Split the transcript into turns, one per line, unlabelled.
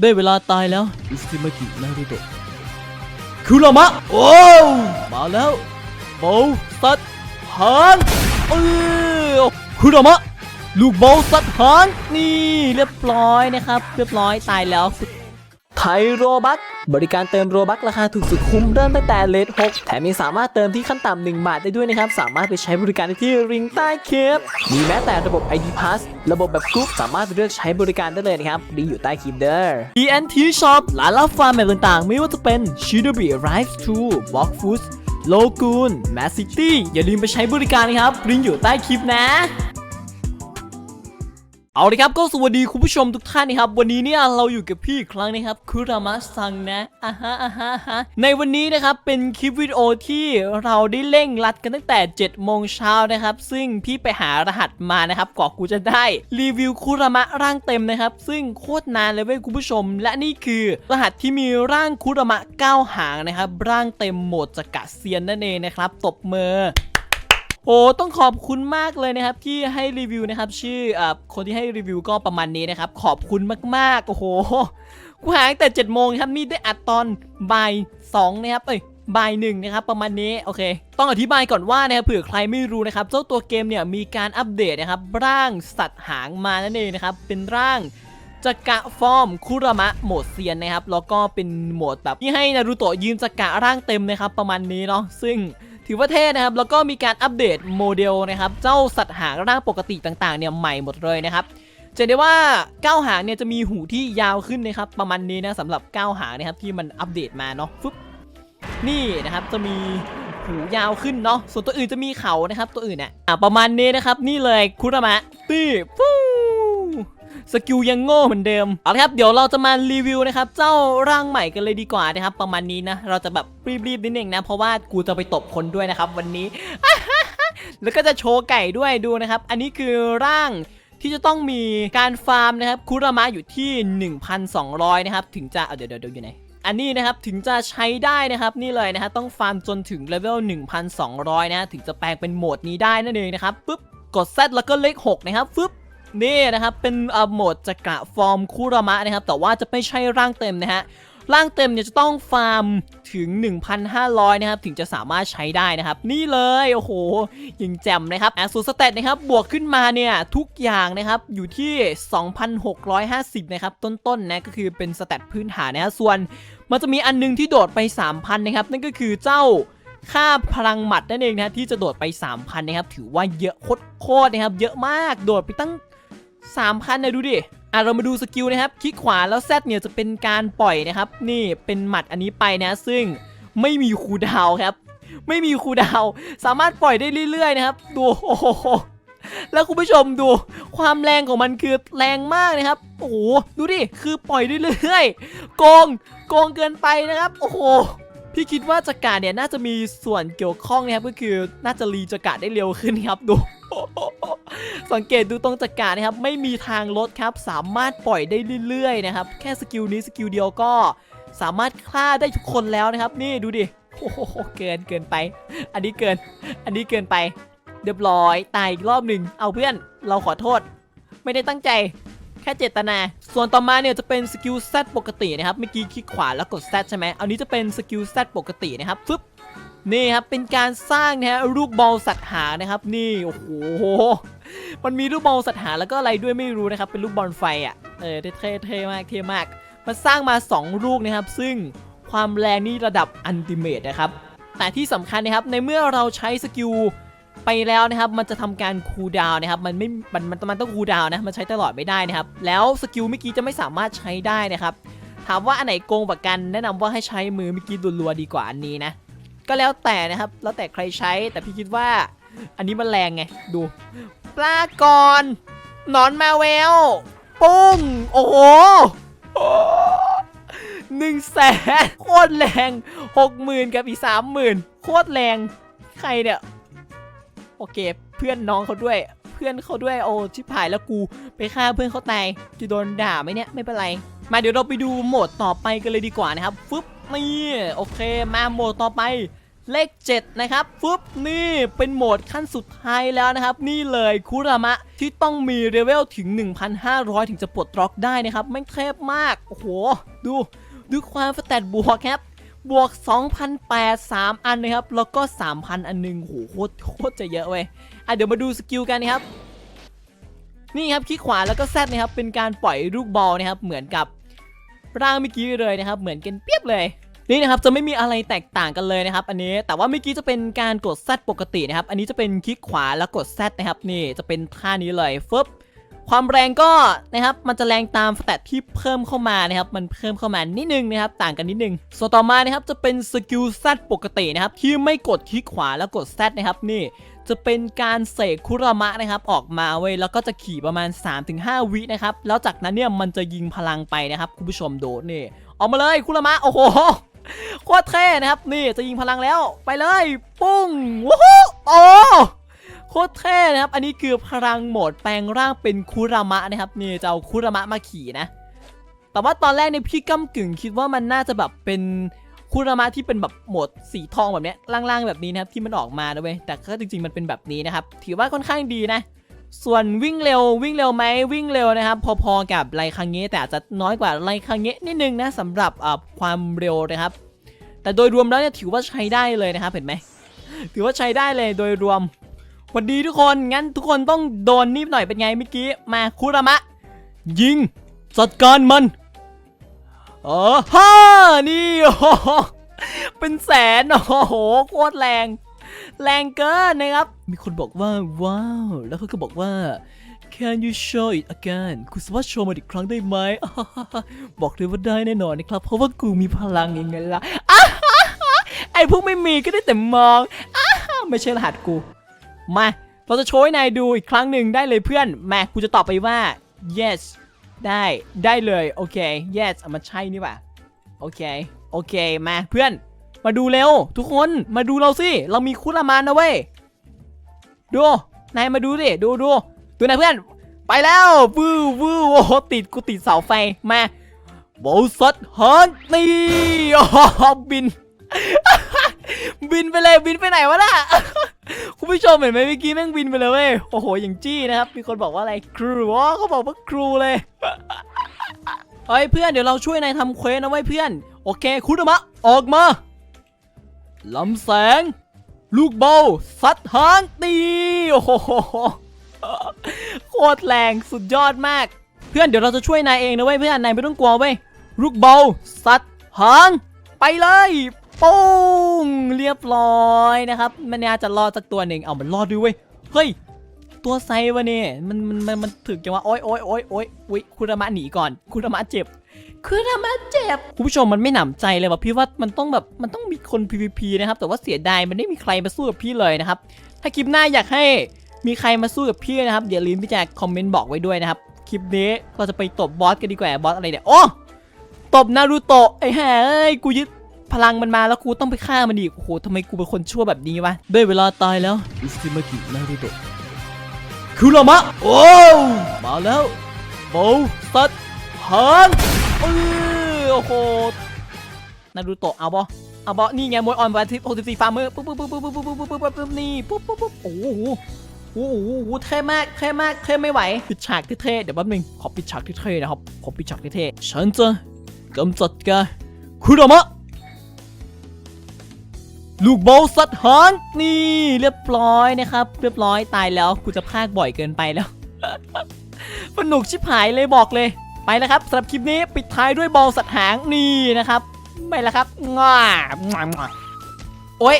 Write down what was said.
ได้เวลาตายแล้วอิสมากินารุโตะคุรามะโอ้วมาแล้วโบว์สัตว์หางเออคุรามะลูกโบว์สัตว์หางนี่เรียบร้อยนะครับ เรียบร้อยตายแล้วไทยโรบัค บริการเติมโรบัคราคาถูกสุดคุ้มเริ่มตั้งแต่เลท6แถมยังสามารถเติมที่ขั้นต่ำ1บาทได้ด้วยนะครับ สามารถไปใช้บริการได้ที่ริงใต้คลิปมีแม้แต่ระบบ ID Pass ระบบแบบกรุ๊ปสามารถเลือกใช้บริการได้เลยนะครับลิงก์อยู่ใต้คลิปเด้อ TNT Shop ร้านรับฟาร์มแบบต่างๆ ไม่ว่าจะเป็น Shinobi Rise 2 Walk Foods Logoon Mass City อย่าลืมไปใช้บริการนะครับลิงก์อยู่ใต้คลิปนะ เอาเลยครับก็สวัสดีคุณผู้ชมทุกท่านนะครับวันนี้เนี่ยเราอยู่กับพี่อีกครั้งนะครับคุรามะซังนะอ่าฮะอ่าฮะฮะในวันนี้นะครับเป็นคลิปวิดีโอที่เราได้เร่งรัดกันตั้งแต่7โมงเช้านะครับ ซึ่งพี่ไปหารหัสมานะครับกว่ากูจะได้รีวิวคุรามะร่างเต็มนะครับ ซึ่งโคตรนานเลยเว้ยคุณผู้ชม และนี่คือรหัสที่มีร่างคุรามะ9หางนะครับร่างเต็มโหมดจักระเซียนนั่นเองนะครับตบมือ โอ้ต้องขอบคุณมากเลยนะครับที่ให้รีวิวนะครับชื่ออ่อคนที่ให้รีวิวก็ประมาณนี้นะครับขอบคุณมากๆโอ้โหกูหาตั้งแต่7จ็ดโมงครับนี่ได้อัดตอนบ่ายสองนะครับเอ้ยบ่ายหนึ่งนะครับประมาณนี้โอเค ต้องอธิบายก่อนว่านะครับเผื่อใครไม่รู้นะครับเจ้าตัวเกมเนี่ยมีการอัปเดตนะครับร่างสัตว์หางมานั่นเองนะครับเป็นร่างจักระฟอร์มคุรามะโหมดเซียนนะครับแล้วก็เป็นโหมดแบบที่ให้นารูโตะยืนจักระร่างเต็มนะครับประมาณนี้เนาะซึ่ง ถือว่าเท่นะครับ แล้วก็มีการอัปเดตโมเดลนะครับ เจ้าสัตว์หางร่างปกติต่างๆเนี่ยใหม่หมดเลยนะครับจะได้ว่าก้าวหางเนี่ยจะมีหูที่ยาวขึ้นนะครับ ประมาณนี้นะสำหรับก้าวหางนะครับที่มันอัปเดตมาเนาะฟึบนี่นะครับจะมีหูยาวขึ้นเนาะส่วนตัวอื่นจะมีเขานะครับ ตัวอื่นเนี่ยอะประมาณนี้นะครับ นี่เลยคุรามะตี้ฟู สกิลยังโง่เหมือนเดิมเอาละครับเดี๋ยวเราจะมารีวิวนะครับเจ้าร่างใหม่กันเลยดีกว่านะครับ ประมาณนี้นะ เราจะแบบรีบๆนิดนึงนะเพราะว่ากูจะไปตบคนด้วยนะครับวันนี้ แล้วก็จะโชว์ไก่ด้วยดูนะครับ อันนี้คือร่างที่จะต้องมีการฟาร์มนะครับคุรามะอยู่ที่ 1,200 นะครับ ถึงจะเเดี๋ยวเดี๋ยวอยู่ไหนอันนี้นะครับถึงจะใช้ได้นะครับนี่เลยนะฮะต้องฟาร์มจนถึงเลเวล1,200 นะฮะถึงจะแปลงเป็นโหมดนี้ได้นั่นเองนะครับปุ๊บกด Z แล้วก็เลข6นะครับฟึบ นี่นะครับเป็นโหมดจักระฟอร์มคุรามะนะครับ แต่ว่าจะไม่ใช่ร่างเต็มนะฮะร่างเต็มเนี่ยจะต้องฟาร์มถึง 1,500 นะครับ ถึงจะสามารถใช้ได้นะครับ นี่เลย โอ้โหยิงแจ่มนะครับแอส่วนสเตตนะครับ บวกขึ้นมาเนี่ย ทุกอย่างนะครับ อยู่ที่ 2,650 นะครับ ต้นๆนะ ก็คือเป็นสเตตพื้นฐานนะฮะส่วนมันจะมีอันนึงที่โดดไป 3,000 นะครับ นั่นก็คือเจ้าค่าพลังหมัดนั่นเองนะที่จะโดดไป 3,000 นะครับ ถือว่าเยอะโคตรๆนะครับ เยอะมาก โดดไปตั้ง 3,000นะดูดิอะเรามาดูสกิลนะครับคลิกขวาแล้วแซดเนี่ยจะเป็นการปล่อยนะครับ นี่เป็นหมัดอันนี้ไปนะซึ่งไม่มีคูดาวครับ ไม่มีคูดาว สามารถปล่อยได้เรื่อยๆนะครับ ดูโอ้โหแล้วคุณผู้ชมดูความแรงของมันคือแรงมากนะครับ โอ้โหดูดิคือปล่อยได้เรื่อยๆโกงโกงเกินไปนะครับ โอ้โหพี่คิดว่าจักราเนี่ยน่าจะมีส่วนเกี่ยวข้องนะครับก็คือน่าจะรีจักราได้เร็วขึ้นครับดู สังเกตดูตรงจักรานะครับ ไม่มีทางลดครับ สามารถปล่อยได้เรื่อยๆนะครับ แค่สกิลนี้สกิลเดียวก็ สามารถฆ่าได้ทุกคนแล้วนะครับ นี่ดูดิโอ้โหเกินเกินไป อันนี้เกิน อันนี้เกินไป เรียบร้อยตายอีกรอบหนึ่งเอาเพื่อนเราขอโทษ ไม่ได้ตั้งใจแค่เจตนา ส่วนต่อมาเนี่ยจะเป็นสกิล Z ปกตินะครับ เมื่อกี้คลิกขวาแล้วกด Z ใช่ไหมอันนี้จะเป็นสกิล Z ปกตินะครับฟึบนี่ครับเป็นการสร้างนะฮะลูกบอลสัตว์หานะครับ นี่โอ้โห มันมีลูกบอลสัตว์หาแล้วก็อะไรด้วยไม่รู้นะครับ เป็นลูกบอลไฟอะ เออเท่ๆเท่มากเท่มาก มันสร้างมา 2 ลูกนะครับ ซึ่งความแรงนี่ระดับอันติเมตนะครับ แต่ที่สำคัญนะครับ ในเมื่อเราใช้สกิลไปแล้วนะครับ มันจะทำการคูลดาวน์นะครับ มันไม่ มัน มันมันต้องคูลดาวน์นะ มันใช้ตลอดไม่ได้นะครับ แล้วสกิลเมื่อกี้จะไม่สามารถใช้ได้นะครับ ถามว่าอันไหนโกงกว่ากัน แนะนำว่าให้ใช้มือเมื่อกี้รัวๆดีกว่าอันนี้นะ ก็แล้วแต่นะครับ แล้วแต่ใครใช้ แต่พี่คิดว่าอันนี้มันแรงไง ดูลากรหนอนมาแววปุ้ง โอ้โหหนึ่งแสนโคตรแรงหกหมื่นกับอีกสามหมื่นโคตรแรง ใครเนี่ย โอเค เพื่อนน้องเขาด้วย เพื่อนเขาด้วยโอ้ชิบหายแล้วกู ไปฆ่าเพื่อนเขาตายจะโดนด่าไหมเนี่ย ไม่เป็นไร มาเดี๋ยวเราไปดูโหมดต่อไปกันเลยดีกว่านะครับฟึบนี่โอเค มาโหมดต่อไป เลข 7 นะครับฟึบนี่เป็นโหมดขั้นสุดท้ายแล้วนะครับ นี่เลยคุรามะที่ต้องมีเลเวลถึง 1,500 ถึงจะปลดล็อกได้นะครับไม่งเทพมาก โอ้โห ดู ดูความสแตทบวกครับบวก 2,008 3 อันนะครับ แล้วก็ 3,000 อันหนึงโหโคตรโคตรจะเยอะเว้ยอะเดี๋ยวมาดูสกิลกันนะครับ นี่ครับคลิกขวาแล้วก็แซดนะครับ เป็นการปล่อยลูกบอลนะครับ เหมือนกับร่างเมื่อกี้เลยนะครับ เหมือนกันเปียบเลย นี่นะครับจะไม่มีอะไรแตกต่างกันเลยนะครับ อันนี้แต่ว่าเมื่อกี้จะเป็นการกด Z ปกตินะครับ อันนี้จะเป็นคลิกขวาแล้วกด Z นะครับนี่จะเป็นท่านี้เลยฟึบความแรงก็นะครับมันจะแรงตามสเตตที่เพิ่มเข้ามานะครับมันเพิ่มเข้ามานิดนึงนะครับต่างกันนิดนึงส่วนต่อมานะครับจะเป็นสกิล Z ปกตินะครับที่ไม่กดคลิกขวาแล้วกด Z นะครับนี่จะเป็นการเสกคุรามะนะครับออกมาเว้ยแล้วก็จะขี่ประมาณ 3-5 วินะครับแล้วจากนั้นเนี่ยมันจะยิงพลังไปนะครับคุณผู้ชมโดูนี่ออกมาเลยคุรามะโอ้โห โคตรเท่นะครับ นี่จะยิงพลังแล้วไปเลย ปุ้งวู้ฮู้โอ้โคตรเท่นะครับ อันนี้คือพลังโหมดแปลงร่างเป็นคุรามะนะครับ นี่จะเอาคุรามะมาขี่นะ แต่ว่าตอนแรกเนี่ยพี่ก้ากึ่งคิดว่ามันน่าจะแบบเป็นคุรามะที่เป็นแบบโหมดสีทองแบบเนี้ยล่างๆแบบนี้นะครับที่มันออกมานะเว้ยแต่ก็จริง ๆ มันเป็นแบบนี้นะครับ ถือว่าค่อนข้างดีนะ ส่วนวิ่งเร็ววิ่งเร็วไหมวิ่งเร็วนะครับ พอๆกับไรคังเงะแต่อาจจะน้อยกว่าไรคังเงะนิดนึงนะสำหรับความเร็วนะครับ แต่โดยรวมแล้วเนี่ยถือว่าใช้ได้เลยนะครับเห็นไหมถือว่าใช้ได้เลยโดยรวมสวัสดีทุกคนงั้นทุกคนต้องโดนนิดหน่อยเป็นไงเมื่อกี้มาคุรามะ ยิงจัดการมันเออฮ่านี่โอ้โหเป็นแสนโอ้โหโคตรแรง แรงเกินนะครับ มีคนบอกว่าว้าว แล้วเขาก็บอกว่า Can you show it again คุณสามารถโชว์มันอีกครั้งได้ไหม บอกเลยว่าได้แน่นอนนะครับ เพราะว่ากูมีพลังยังไงล่ะ ไอ้พวกไม่มีก็ได้แต่มอง ไม่ใช่รหัสกู มา เราจะโชว์ให้นายดูอีกครั้งหนึ่งได้เลยเพื่อน แมากูจะตอบไปว่า yes ได้ ได้เลย โอเค yes มันใช่นี่หว่าโอเค โอเค มาเพื่อน มาดูเร็ว ทุกคนมาดูเราสิเรามีคุรามานนะเว้ยดูนายมาดูดิดูดูดูนายเพื่อน ไปแล้ววื้อวื้อโอ้โหติดกูติดเสาไฟมาโบสัตฮันนี่โอ้โหบิน บินไปเลยบินไปไหนวะน่ะคุณผู้ชมเห็นไหมเมื่อกี้แม่งบินไปเลยเว้ยโอ้โหอย่างจี้นะครับ มีคนบอกว่าอะไรครูอ๋อเขาบอกว่าครูเลยเฮ้ยเพื่อนเดี๋ยวเราช่วยนายทำเควสนะเว้ยเพื่อน โอเคคุณธรรมะออกมา ลำแสง ลูกเบาซัดหางตีโอ้โหโคตรแรงสุดยอดมาก เพื่อนเดี๋ยวเราจะช่วยนายเองนะเว้ยเพื่อนนายไม่ต้องกลัวเว้ยลูกเบาซัดหางไปเลยปุ้งเรียบร้อยนะครับ มันน่าจะรอดสักตัวหนึ่งเอามันรอดด้วยเว้ยเฮ้ยตัวไซวะเนี่ยมันมันมันมันถึกจังว่าโอ๊ยโอ๊ยโอ๊ยโอ๊ยอุ๊ยคุณธรรมะหนีก่อนคุณธรรมะเจ็บ คือทำมาเจ็บ คุณผู้ชมมันไม่หนำใจเลยว่ะพี่ว่ามันต้องแบบมันต้องมีคน PVP นะครับ แต่ว่าเสียดายมันไม่มีใครมาสู้กับพี่เลยนะครับ ถ้าคลิปหน้าอยากให้มีใครมาสู้กับพี่นะครับอย่าลืมที่จะคอมเมนต์บอกไว้ด้วยนะครับ คลิปนี้เราจะไปตบบอสกันดีกว่าบอสอะไรเนี่ยโอ้ตบนารูโตะไอ้แห่เอ้ยกูยึดพลังมันมาแล้วกูต้องไปฆ่ามันอีกโอ้โหทำไมกูเป็นคนชั่วแบบนี้วะได้เวลาตายแล้วอิซึมากินารูโตะคุรามะโอ้มาแล้วโบสัตหาง เออโอ้โหนารูโตะเอาบอเอาบอนี่ไงมวยออนวันที่64ฟาร์มเมอร์ปุ๊บปุ๊บปุ๊บปุ๊บปุ๊บปุ๊บปุ๊บปุ๊บปุ๊บปุ๊บนี่ปุ๊บปุ๊บปุ๊บโอ้โหโอ้โหโอ้โหเท่มากเท่มากเท่ไม่ไหวปิดฉากเท่เดี๋ยวแป๊บนึงขอปิดฉากเท่นะครับขอปิดฉากเท่ฉันจะกำจัดแกคุรามะลูกบอลสัตว์หางนี่เรียบร้อยนะครับ เรียบร้อยตายแล้วกูจะพากบ่อยเกินไปแล้วสนุกชิบหายเลยบอกเลย ไปแล้วครับสำหรับคลิปนี้ปิดท้ายด้วยบอลสัตว์หางนี่นะครับ ไปแล้วครับง่าโอ้ย